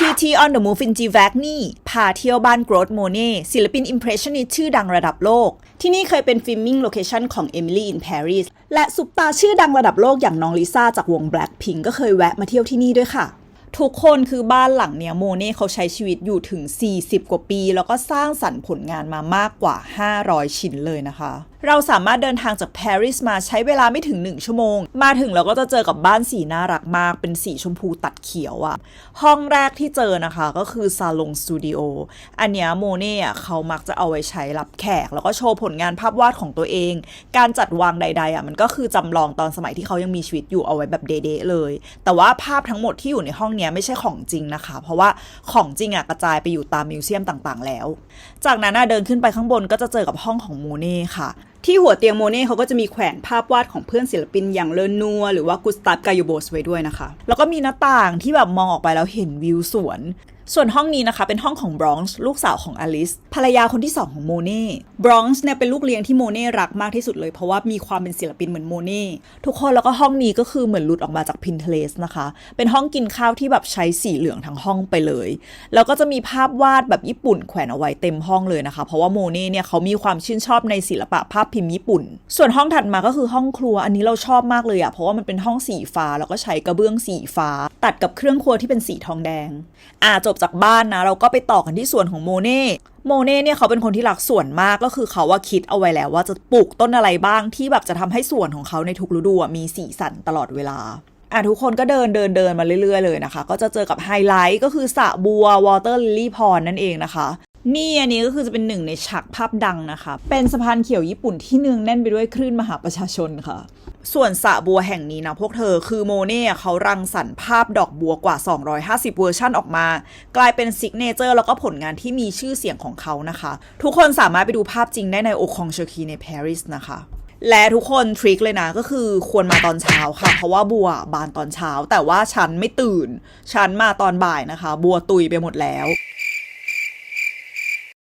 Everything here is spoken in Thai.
TT on the Move in g v a c นี่ พาเที่ยวบ้านโกรดโมเน่ศิลปินอิมเพรสชันนิสชื่อดังระดับโลก ที่นี่เคยเป็นฟิล์มมิ่งโลเคชันของ Emily in Paris และซุปตาชื่อดังระดับโลกอย่างน้องลิซ่าจากวง Blackpink ก็เคยแวะมาเที่ยวที่นี่ด้วยค่ะ ทุกคนคือบ้านหลังเนี้ยโมเน่เขาใช้ชีวิตอยู่ถึง 40 กว่าปี แล้วก็สร้างสรรค์ผลงานมามากกว่า 500 ชิ้นเลยนะคะ เราสามารถเดินทางจากปารีสมาใช้เวลาไม่ถึง 1 ชั่วโมง มาถึงเราก็จะเจอกับบ้านสีน่ารักมาก เป็นสีชมพูตัดเขียวอะห้องแรกที่เจอนะคะก็คือซาลงสตูดิโออันเนี้ยโมเน่เขามักจะเอาไว้ใช้รับแขก แล้วก็โชว์ผลงานภาพวาดของตัวเอง การจัดวางใดๆอะมันก็คือจำลองตอนสมัยที่เขายังมีชีวิตอยู่เอาไว้แบบเดๆเลย แต่ว่าภาพทั้งหมดที่อยู่ในห้องเนี้ยไม่ใช่ของจริงนะคะ เพราะว่าของจริงอะกระจายไปอยู่ตามมิวเซียมต่างๆ แล้ว จากนั้นเดินขึ้นไปข้างบนก็จะเจอกับห้องของโมเน่ค่ะ ที่หัวเตียงโมเน่เขาก็จะมีแขวนภาพวาดของเพื่อนศิลปินอย่างเลนนัวหรือว่ากุสตาฟกาโยโบสไว้ด้วยนะคะ แล้วก็มีหน้าต่างที่แบบมองออกไปแล้วเห็นวิวสวน ส่วนห้องนี้นะคะเป็นห้องของบรอนซ์ลูกสาวของอลิสภรรยาคนที่ 2 ของโมเน่บรอนซ์เนี่ยเป็นลูกเลี้ยงที่โมเน่รักมากที่สุดเลย เพราะว่ามีความเป็นศิลปินเหมือนโมเน่ทุกคนแล้วก็ห้องนี้ก็คือเหมือนหลุดออกมาจาก Pinterest นะคะ เป็นห้องกินข้าวที่แบบใช้สีเหลืองทั้งห้องไปเลย แล้วก็จะมีภาพวาดแบบญี่ปุ่นแขวนเอาไว้เต็มห้องเลยนะคะ เพราะว่าโมเน่เนี่ยเขามีความชื่นชอบในศิลปะภาพพิมพ์ญี่ปุ่น ส่วนห้องถัดมาก็คือห้องครัวอันนี้เราชอบมากเลยอะเพราะว่ามันเป็นห้องสีฟ้าแล้วก็ใช้กระเบื้องสีฟ้า ตัดกับเครื่องครัวที่เป็นสีทองแดงอ่าจบจากบ้านนะ เราก็ไปต่อกันที่สวนของโมเน่โมเน่เนี่ยเขาเป็นคนที่รักสวนมากก็คือเขาว่าคิดเอาไว้แล้วว่าจะปลูกต้นอะไรบ้างที่แบบจะทำให้สวนของเขาในทุกฤดูมีสีสันตลอดเวลาอะทุกคนก็เดินเดินเดินมาเรื่อยๆเลยนะคะ ก็จะเจอกับไฮไลท์ก็คือสระบัววอเตอร์ลิลลี่พอนนั่นเองนะคะ นี่อันนี้ก็คือจะเป็นหนึ่งในฉากภาพดังนะคะ เป็นสะพานเขียวญี่ปุ่นที่เนืองแน่นไปด้วยคลื่นมหาประชาชนค่ะ ส่วนสระบัวแห่งนี้นะพวกเธอคือโมเน่เขารังสรรค์ภาพดอกบัวกว่า 250 เวอร์ชั่นออกมา กลายเป็นซิกเนเจอร์แล้วก็ผลงานที่มีชื่อเสียงของเขานะคะ ทุกคนสามารถไปดูภาพจริงได้ในโอคองเชอคีในปารีสนะคะและทุกคนทริคเลยนะก็คือควรมาตอนเช้าค่ะ เพราะว่าบัวบานตอนเช้า แต่ว่าฉันไม่ตื่น ฉันมาตอนบ่ายนะคะ บัวตุยไปหมดแล้ว